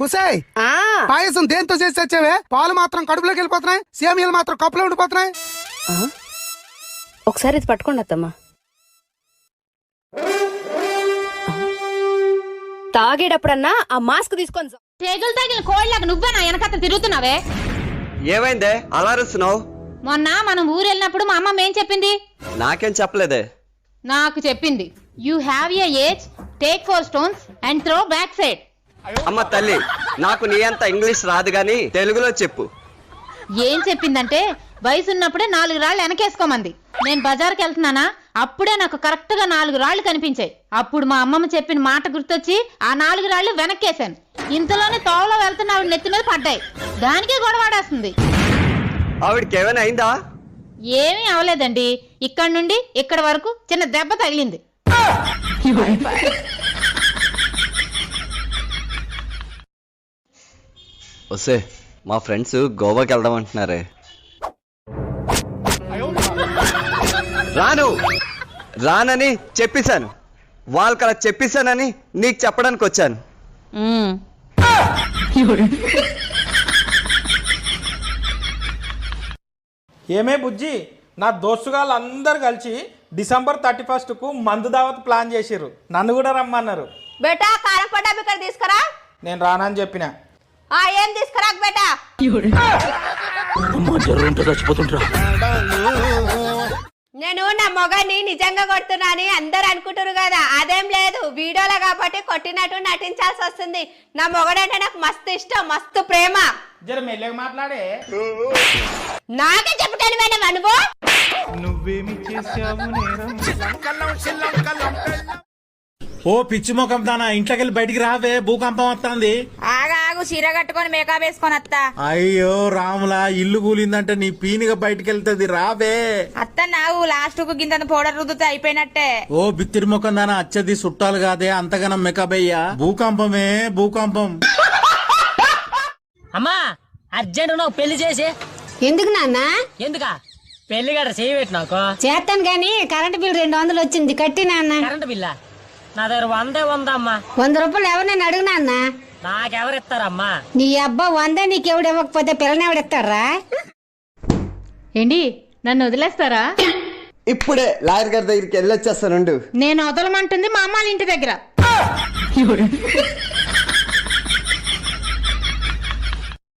పుసాయ్ ఆ. పాయసం దేంతో చేసి తెచ్చావే? పాలు మాత్రం కడుపులోకి వెళ్ళిపోతున్నాయి సేమియాలు మాత్రం కప్పులో ఉండిపోతున్నాయి? ఒకసారి ఇది పట్టుకోండి అత్తమ్మా. తాగేటప్పుడన్నా ఆ మాస్క్ తీసుకొని తెగులు తగిన కోళ్ళకు నువ్వేనా వెనకత్త తిరుగుతున్నావే? ఏమైందే? అలా అరుస్తున్నావు? మొన్న మనం ఊరు వెళ్ళినప్పుడు మా అమ్మమ్మ ఏం చెప్పింది? నాకేం చెప్పలేదే. నాకు చెప్పింది you have a age take four stones and throw back side అమ్మ తల్లి నాకు నీ అంత ఇంగ్లీష్ రాదు గాని తెలుగులో చెప్పు. ఏం చెప్పిందంటే వయసు ఉన్నప్పుడే నాలుగు రాళ్ళు వెనకేసుకోమంది. నేను బజార్కి వెళ్తున్నానా? అప్పుడే నాకు కరెక్ట్గా నాలుగు రాళ్ళు కనిపించాయి. అప్పుడు మా అమ్మమ్మ చెప్పిన మాట గుర్తొచ్చి ఆ నాలుగు రాళ్ళు వెనక్కేశాను. ఇంతలోనే తోవలో వెళ్తున్న ఆవిడ నెత్తి మీద పడ్డాయి. దానికే గొడవాడేస్తుంది ఆవిడకి ఏమైనా అయిందా? ఏమీ అవలేదండి. ఇక్కడ నుండి ఇక్కడ వరకు చిన్న దెబ్బ తగిలింది. వస్తే మా ఫ్రెండ్స్ గోవాకి వెళ్దాం అంటున్నారే. రాను రానని చెప్పేశాను. వాళ్ళకి అలా చెప్పేశానని నీకు చెప్పడానికి వచ్చాను. ఏమే బుజ్జి నా దోస్తుగాళ్ళు అందరు కలిసి డిసెంబర్ థర్టీ ఫస్ట్కు మందు దావత్ ప్లాన్ చేసిర్రు. నన్ను కూడా రమ్మన్నారు. బేటా కారం పడ్డా ఇక్కడ తీసుకురా. నేను రానని చెప్పిన. ఆ ఏం తీసుకురాకు బేటా? నేను నా మొగని నిజంగా కొడుతున్నాని అందరు అనుకుంటారు కదా. అదేం లేదు వీడియోలో కాబట్టి కొట్టినట్టు నటించాల్సి వస్తుంది. నా మొగడంటే నాకు మస్తు ఇష్టం మస్తు ప్రేమ. జర మెల్లగా మాట్లాడే. నాకే చెప్పుతాను మేడం అనుభవ? ఓ పిచ్చి ముఖం దానా ఇంట్లోకి వెళ్ళి బయటికి రావే భూకంపం వస్తుంది ఆగాగు చీర కట్టుకొని మేకప్ వేసుకొని అత్తా. అయ్యో రాములా ఇల్లు కూలిందంటే నీ పీనిగా బయటికి వెళ్తుంది రావే. అత్త నాగు లాస్ట్కు గింత పౌడర్ రుద్దుతే అయిపోయినట్టే. ఓ బిత్తిరి ముఖం దానా అచ్చది చుట్టాలు కాదే అంతగానం మెకప్ అయ్యా భూకంపమే భూకంపం. అమ్మా అర్జెంట్ నాకు పెళ్ళి చేసి. ఎందుకు నాన్న? ఎందుకా? పెళ్ళి గడ చేయబెట్టి నాకు చేస్తాను కానీ కరెంట్ బిల్ రెండు వందలు వచ్చింది కట్టి నాన్న. కరెంట్ బిల్లా? నా దగ్గర వందే ఉందమ్మా వంద రూపాయలు ఎవరినైనా అడుగు నాన్న నాకెవరిస్తారమ్మా? నీ అబ్బా వంద నీకెవడు ఇవ్వకపోతే పిల్లని ఎవడెత్తారా ఏంటి నన్ను వదిలేస్తారా? ఇప్పుడే లాయర్ గారి దగ్గరికి వెళ్ళొచ్చేస్తానుండు నేను వదలమంటుంది మా అమ్మాళ్ళ ఇంటి దగ్గర.